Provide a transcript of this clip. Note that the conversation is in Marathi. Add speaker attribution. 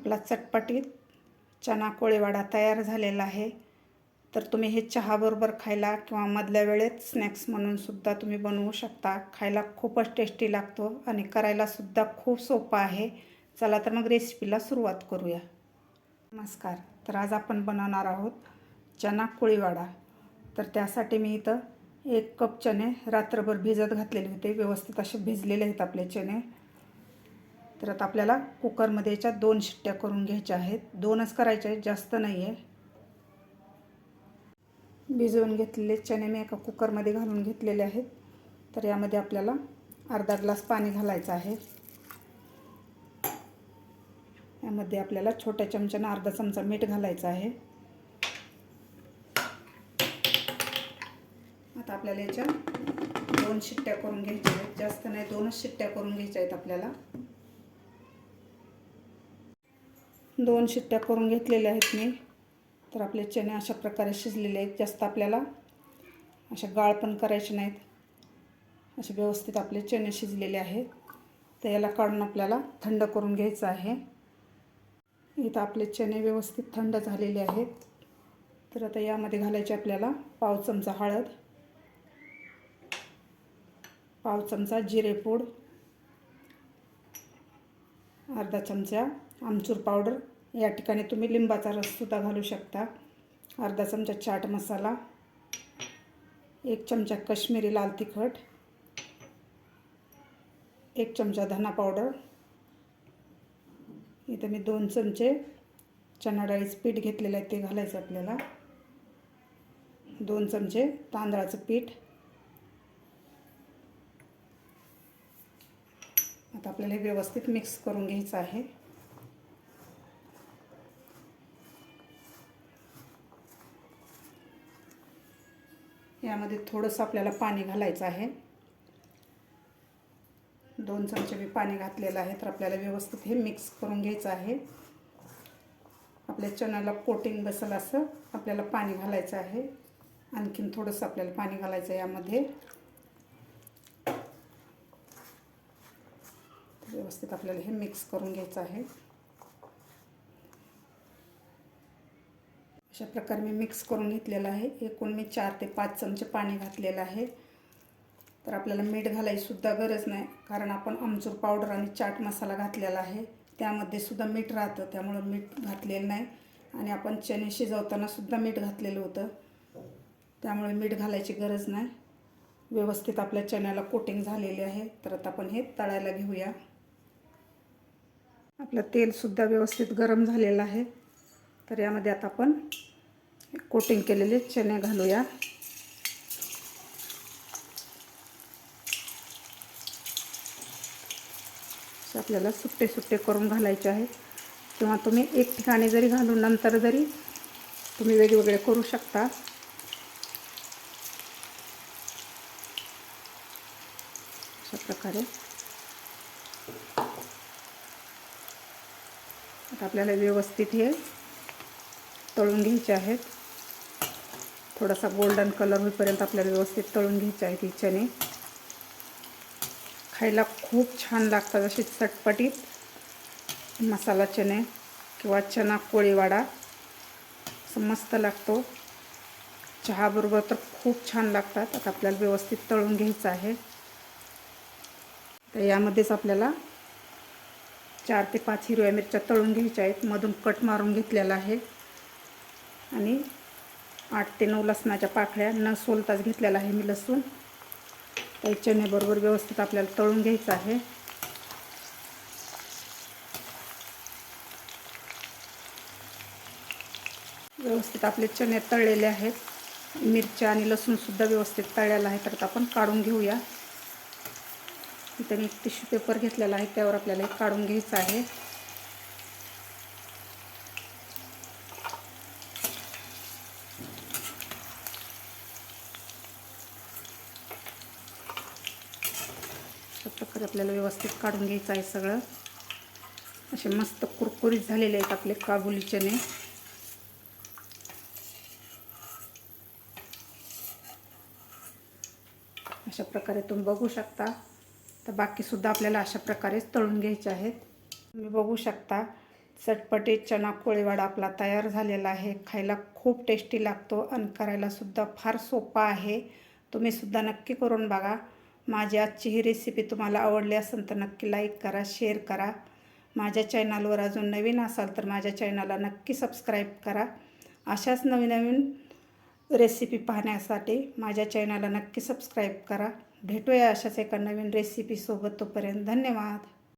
Speaker 1: आपला चटपटीत चना कोळीवाडा तयार झालेला आहे. तर तुम्ही हे चहाबरोबर खायला किंवा मधल्या वेळेत स्नॅक्स म्हणून सुद्धा तुम्ही बनवू शकता. खायला खूपच टेस्टी लागतो आणि करायलासुद्धा खूप सोपं आहे. चला तर मग रेसिपीला सुरुवात करूया. नमस्कार. तर आज आपण बनवणार आहोत चना कोळीवाडा. तर त्यासाठी मी इथं एक कप चणे रात्रभर भिजत घातलेले होते. व्यवस्थित असे भिजलेले आहेत आपले चणे. तर आता आपल्याला कुकरमध्ये याच्यात दोन शिट्ट्या करून घ्यायच्या आहेत. दोनच करायच्या आहेत जास्त नाही आहे भिजवून घेतलेले चणे मी एका कुकरमध्ये घालून घेतलेले आहेत. तर यामध्ये आपल्याला अर्धा ग्लास पाणी घालायचं आहे. यामध्ये आपल्याला छोट्या चमच्यानं अर्धा चमचा मीठ घालायचं आहे. आता आपल्याला याच्या दोन शिट्ट्या करून घ्यायच्या आहेत. जास्त नाही दोनच शिट्ट्या करून घ्यायच्या आहेत आपल्याला. दोन शिट्ट्या करून घेतलेल्या आहेत मी. तर आपले चणे अशा प्रकारे शिजलेले आहेत. जास्त आपल्याला अशा गाळ पण करायचे नाहीत. असे व्यवस्थित आपले चणे शिजलेले आहेत. तर याला काढून आपल्याला थंड करून घ्यायचं आहे. इथं आपले चणे व्यवस्थित थंड झालेले आहेत. तर आता यामध्ये घालायचे आपल्याला पाव चमचा हळद पाव चमचा जिरेपूड अर्धा चमचा आमचूर पावडर या ठिकाणी तुम्ही लिंबाचा रससुद्धा घालू शकता. अर्धा चमचा चाट मसाला एक चमचा कश्मीरी लाल तिखट एक चमचा धना पावडर. इथं मी दोन चमचे चणा डाळीचं पीठ घेतलेलं आहे ते घालायचं आपल्याला. दोन चमचे तांदळाचं पीठ. आता आपल्याला हे व्यवस्थित मिक्स करून घ्यायचं आहे. यामध्ये थोडंसं आपल्याला पाणी घालायचं आहे. दोन चमचे मी पाणी घातलेलं आहे तर आपल्याला व्यवस्थित हे मिक्स करून घ्यायचं आहे. आपल्या चण्याला कोटिंग बसेल असं आपल्याला पाणी घालायचं आहे. आणखीन थोडंसं आपल्याला पाणी घालायचं आहे यामध्ये. व्यवस्थित आपल्याला हे मिक्स करून घ्यायचं आहे. अशा प्रकारे मी मिक्स करून घेतलेलं आहे. एकूण मी चार ते पाच चमचे पाणी घातलेलं आहे. तर आपल्याला मीठ घालायचीसुद्धा गरज नाही कारण आपण आमचूर पावडर आणि चाट मसाला घातलेला आहे. त्यामध्ये सुद्धा मीठ राहतं त्यामुळं मीठ घातलेलं नाही. आणि आपण चणे शिजवताना सुद्धा मीठ घातलेलं होतं. त्यामुळे मीठ घालायची गरज नाही. व्यवस्थित आपल्या चण्याला कोटिंग झालेली आहे. तर आता आपण हे तळायला घेऊया. आपलं तेलसुद्धा व्यवस्थित गरम झालेलं आहे. तर यामध्ये आता आपण कोटिंग केलेले चणे घालूया. आपल्याला सुट्टे सुट्टे करून घालायचे आहेत. किंवा तुम्ही एक ठिकाणी जरी घालून नंतर जरी तुम्ही वेगवेगळे करू शकता. अशा प्रकारे. आता आपल्याला व्यवस्थित हे तळून घ्यायचे आहेत. थोडासा गोल्डन कलर होईपर्यंत आपल्याला व्यवस्थित तळून घ्यायचे आहेत ही चणे खायला खूप छान लागतात असे चटपटीत मसाला चणे किंवा चना कोळीवाडा. असं मस्त लागतो. चहाबरोबर तर खूप छान लागतात. आता आपल्याला व्यवस्थित तळून घ्यायचं आहे. तर यामध्येच आपल्याला चार ते पाच हिरव्या मिरच्या तळून घ्यायच्या आहेत. मधून कट मारून घेतलेला आहे. आणि आठ ते नऊ लसणाच्या पाकळ्या. न सोलताच घेतलेला आहे मी लसूण. त्या चण्याबरोबर व्यवस्थित आपल्याला तळून घ्यायचं आहे. व्यवस्थित आपले चणे तळलेले आहेत. मिरच्या आणि लसूणसुद्धा व्यवस्थित तळलेला आहे. तर आपण काढून घेऊया. इथं मी टिश्यू पेपर घेतलेला आहे. त्यावर आपल्याला एक काढून घ्यायचं आहे. अशा प्रकारे आपल्याला व्यवस्थित काढून घ्यायचं आहे सगळं. असे मस्त कुरकुरीत झालेले आहेत आपले काबुली चणे अशा प्रकारे तुम्ही बघू शकता. तर बाकीसुद्धा आपल्याला अशा प्रकारेच तळून घ्यायचे आहेत. तुम्ही बघू शकता चटपटीत चणा कोळीवाडा आपला तयार झालेला आहे. खायला खूप टेस्टी लागतो आणि करायलासुद्धा फार सोपा आहे. तुम्हीसुद्धा नक्की करून बघा. माझी आजची ही रेसिपी तुम्हाला आवडली असेल तर नक्की लाईक करा शेअर करा. माझ्या चॅनलवर अजून नवीन असाल तर माझ्या चॅनलला नक्की सबस्क्राईब करा. अशाच नवीन नवीन रेसिपी पाहण्यासाठी माझ्या चॅनलला नक्की सबस्क्राईब करा. भेटूया अशाच एका नवीन रेसिपीसोबत तोपर्यंत धन्यवाद.